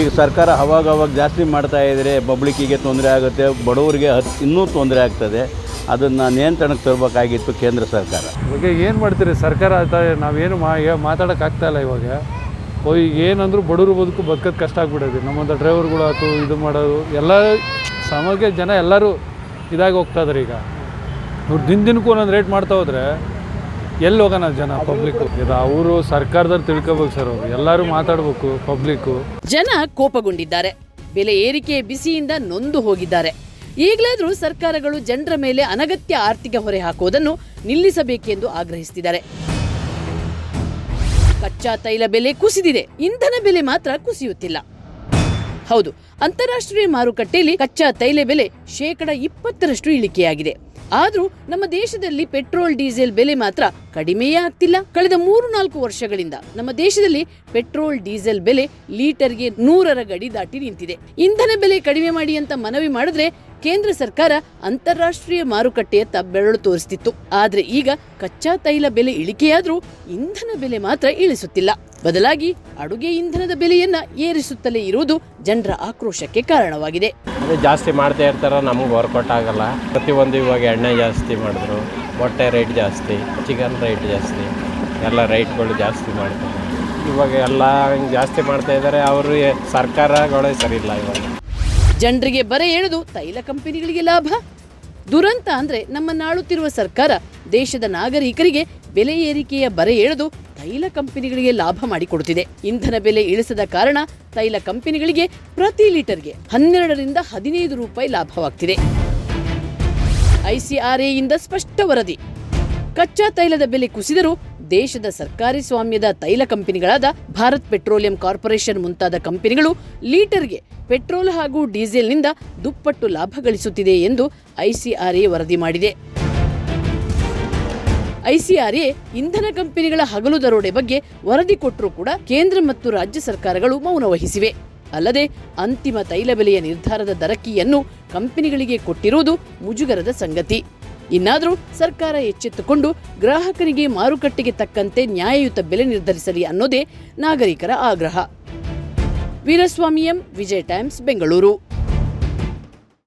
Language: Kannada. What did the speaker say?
ಈಗ ಸರ್ಕಾರ ಅವಾಗ ಅವಾಗ ಜಾಸ್ತಿ ಮಾಡ್ತಾ ಇದ್ದರೆ ಪಬ್ಲಿಕ್ಕಿಗೆ ತೊಂದರೆ ಆಗುತ್ತೆ, ಬಡವರಿಗೆ ಹತ್ ಇನ್ನೂ ತೊಂದರೆ ಆಗ್ತದೆ. ಅದನ್ನು ನಿಯಂತ್ರಣಕ್ಕೆ ತರಬೇಕಾಗಿತ್ತು ಕೇಂದ್ರ ಸರ್ಕಾರ. ಇವಾಗ ಏನು ಮಾಡ್ತೀರಿ? ಸರ್ಕಾರ ನಾವೇನು ಮಾ ಮಾತಾಡೋಕ್ಕಾಗ್ತಾ ಇಲ್ಲ ಇವಾಗ. ಈಗ ಏನಂದ್ರು ಬಡವರು ಬದುಕು ಬದುಕೋದು ಕಷ್ಟ ಆಗ್ಬಿಡೋದು. ನಮ್ಮಂಥ ಡ್ರೈವರ್ಗಳು ಆಯ್ತು ಇದು ಮಾಡೋದು, ಎಲ್ಲ ಸಮಾಜ ಜನ ಎಲ್ಲರೂ ಇದಾಗಿ ಹೋಗ್ತಾ ಇದಾರೆ ಈಗ. ಇವ್ರು ದಿನ ದಿನಕ್ಕೂ ಒಂದೊಂದು ರೇಟ್ ಮಾಡ್ತಾ ಹೋದ್ರೆ ಎಲ್ಲಿ ಹೋಗೋಣ ಜನ ಪಬ್ಲಿಕ್ ಅವರು ಸರ್ಕಾರದವ್ರು ತಿಳ್ಕೋಬೇಕು ಸರ್ ಅವರು. ಎಲ್ಲರೂ ಮಾತಾಡ್ಬೇಕು ಪಬ್ಲಿಕ್ಕು ಜನ ಕೋಪಗೊಂಡಿದ್ದಾರೆ. ಬೆಲೆ ಏರಿಕೆ ಬಿಸಿಯಿಂದ ನೊಂದು ಹೋಗಿದ್ದಾರೆ. ಈಗಲಾದರೂ ಸರ್ಕಾರಗಳು ಜನರ ಮೇಲೆ ಅನಗತ್ಯ ಆರ್ಥಿಕ ಹೊರೆ ಹಾಕುವುದನ್ನು ನಿಲ್ಲಿಸಬೇಕೆಂದು ಆಗ್ರಹಿಸುತ್ತಿದ್ದಾರೆ ಕಚ್ಚಾ ತೈಲ ಬೆಲೆ ಕುಸಿದಿದೆ. ಇಂಧನ ಬೆಲೆ ಮಾತ್ರ ಕುಸಿಯುತ್ತಿಲ್ಲ. ಹೌದು, ಅಂತಾರಾಷ್ಟ್ರೀಯ ಮಾರುಕಟ್ಟೆಯಲ್ಲಿ ಕಚ್ಚಾ ತೈಲ ಬೆಲೆ ಶೇಕಡ ಇಪ್ಪತ್ತರಷ್ಟು ಇಳಿಕೆಯಾಗಿದೆ. ಆದ್ರೂ ನಮ್ಮ ದೇಶದಲ್ಲಿ ಪೆಟ್ರೋಲ್, ಡೀಸೆಲ್ ಬೆಲೆ ಮಾತ್ರ ಕಡಿಮೆಯೇ ಆಗ್ತಿಲ್ಲ. ಕಳೆದ ಮೂರು ನಾಲ್ಕು ವರ್ಷಗಳಿಂದ ನಮ್ಮ ದೇಶದಲ್ಲಿ ಪೆಟ್ರೋಲ್, ಡೀಸೆಲ್ ಬೆಲೆ ಲೀಟರ್ಗೆ ನೂರರ ಗಡಿ ದಾಟಿ ನಿಂತಿದೆ. ಇಂಧನ ಬೆಲೆ ಕಡಿಮೆ ಮಾಡಿ ಅಂತ ಮನವಿ ಮಾಡಿದ್ರೆ ಕೇಂದ್ರ ಸರ್ಕಾರ ಅಂತಾರಾಷ್ಟ್ರೀಯ ಮಾರುಕಟ್ಟೆಯತ್ತ ಬೆರಳು ತೋರಿಸ್ತಿತ್ತು. ಆದ್ರೆ ಈಗ ಕಚ್ಚಾ ತೈಲ ಬೆಲೆ ಇಳಿಕೆಯಾದರೂ ಇಂಧನ ಬೆಲೆ ಮಾತ್ರ ಇಳಿಸುತ್ತಿಲ್ಲ. ಬದಲಾಗಿ ಅಡುಗೆ ಇಂಧನದ ಬೆಲೆಯನ್ನ ಏರಿಸುತ್ತಲೇ ಇರುವುದು ಜನರ ಆಕ್ರೋಶಕ್ಕೆ ಕಾರಣವಾಗಿದೆ. ಜಾಸ್ತಿ ಮಾಡ್ತಾ ಇರ್ತಾರ ನಮ್ಗೆ ವರ್ಕೌಟ್ ಆಗಲ್ಲ. ಪ್ರತಿಯೊಂದು ಇವಾಗ ಎಣ್ಣೆ ಜಾಸ್ತಿ ಮಾಡಿದ್ರು ಮೊಟ್ಟೆ ರೇಟ್ ಜಾಸ್ತಿ ಚಿಕನ್ ರೇಟ್ ಜಾಸ್ತಿ ಎಲ್ಲ ರೇಟ್ಗಳು ಜಾಸ್ತಿ ಮಾಡ್ತಾರೆ. ಇವಾಗ ಎಲ್ಲ ಜಾಸ್ತಿ ಮಾಡ್ತಾ ಇದ್ದಾರೆ ಅವರು ಸರ್ಕಾರಗಳೇ ಸರಿ ಇಲ್ಲ ಇವಾಗ. ಜನರಿಗೆ ಬರೆ ಎಳೆದು ತೈಲ ಕಂಪನಿಗಳಿಗೆ ಲಾಭ? ದುರಂತ ಅಂದ್ರೆ ನಮ್ಮ ನಾಳುತ್ತಿರುವ ಸರ್ಕಾರ ದೇಶದ ನಾಗರಿಕರಿಗೆ ಬೆಲೆ ಏರಿಕೆಯ ಬರೆ ಎಳೆದು ತೈಲ ಕಂಪನಿಗಳಿಗೆ ಲಾಭ ಮಾಡಿಕೊಡುತ್ತಿದೆ. ಇಂಧನ ಬೆಲೆ ಇಳಿಸದ ಕಾರಣ ತೈಲ ಕಂಪನಿಗಳಿಗೆ ಪ್ರತಿ ಲೀಟರ್ಗೆ ಹನ್ನೆರಡರಿಂದ ಹದಿನೈದು ರೂಪಾಯಿ ಲಾಭವಾಗ್ತಿದೆ. ಐಸಿಆರ್ಎಯಿಂದ ಸ್ಪಷ್ಟ ವರದಿ. ಕಚ್ಚಾ ತೈಲದ ಬೆಲೆ ಕುಸಿದರೂ ದೇಶದ ಸರ್ಕಾರಿ ಸ್ವಾಮ್ಯದ ತೈಲ ಕಂಪನಿಗಳಾದ ಭಾರತ್ ಪೆಟ್ರೋಲಿಯಂ ಕಾರ್ಪೊರೇಷನ್ ಮುಂತಾದ ಕಂಪನಿಗಳು ಲೀಟರ್ಗೆ ಪೆಟ್ರೋಲ್ ಹಾಗೂ ಡೀಸೆಲ್ನಿಂದ ದುಪ್ಪಟ್ಟು ಲಾಭ ಗಳಿಸುತ್ತಿದೆ ಎಂದು ಐಸಿಆರ್ಎ ವರದಿ ಮಾಡಿದೆ. ಐಸಿಆರ್ಎ ಇಂಧನ ಕಂಪನಿಗಳ ಹಗಲು ದರೋಡೆ ಬಗ್ಗೆ ವರದಿ ಕೊಟ್ಟರೂ ಕೂಡ ಕೇಂದ್ರ ಮತ್ತು ರಾಜ್ಯ ಸರ್ಕಾರಗಳು ಮೌನ ವಹಿಸಿವೆ. ಅಲ್ಲದೆ ಅಂತಿಮ ತೈಲ ಬೆಲೆಯ ನಿರ್ಧಾರದ ದರಕಿಯನ್ನು ಕಂಪನಿಗಳಿಗೆ ಕೊಟ್ಟಿರುವುದು ಮುಜುಗರದ ಸಂಗತಿ. ಇನ್ನಾದರೂ ಸರ್ಕಾರ ಎಚ್ಚೆತ್ತುಕೊಂಡು ಗ್ರಾಹಕರಿಗೆ ಮಾರುಕಟ್ಟೆಗೆ ತಕ್ಕಂತೆ ನ್ಯಾಯಯುತ ಬೆಲೆ ನಿರ್ಧರಿಸಲಿ ಅನ್ನೋದೇ ನಾಗರಿಕರ ಆಗ್ರಹ. Veeraswamy M Vijay Times, Bengaluru.